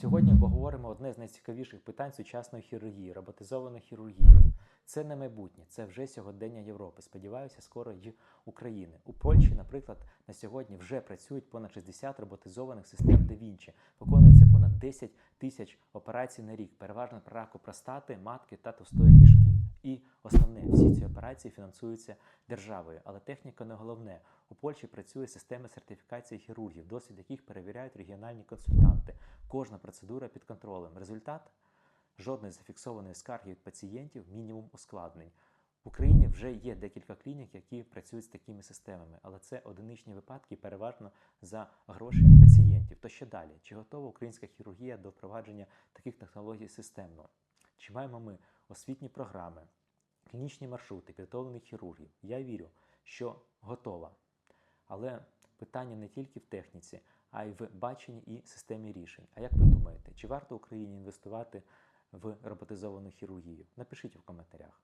Сьогодні поговоримо одне з найцікавіших питань сучасної хірургії роботизовану хірургію. Це не майбутнє, це вже сьогодення Європи. Сподіваюся, скоро й України. У Польщі, наприклад, на сьогодні вже працюють понад 60 роботизованих систем Da Vinci. Виконується понад 10 тисяч операцій на рік, переважно при раку простати, матки та товстої кишки. І основне, всі ці операції фінансуються державою, але техніка не головне. У Польщі працює система сертифікації хірургів, досвід яких перевіряють регіональні консультанти. Кожна процедура під контролем. Результат жодної зафіксованої скарги від пацієнтів, мінімум ускладнень. В Україні вже є декілька клінік, які працюють з такими системами, але це одиничні випадки, переважно за гроші пацієнтів. То що далі? Чи готова українська хірургія до впровадження таких технологій системно? Чи маємо ми освітні програми, клінічні маршрути, підготовлених хірургів? Я вірю, що готова. Але питання не тільки в техніці, а й в баченні і системі рішень. А як ви думаєте, чи варто Україні інвестувати в роботизовану хірургію? Напишіть в коментарях.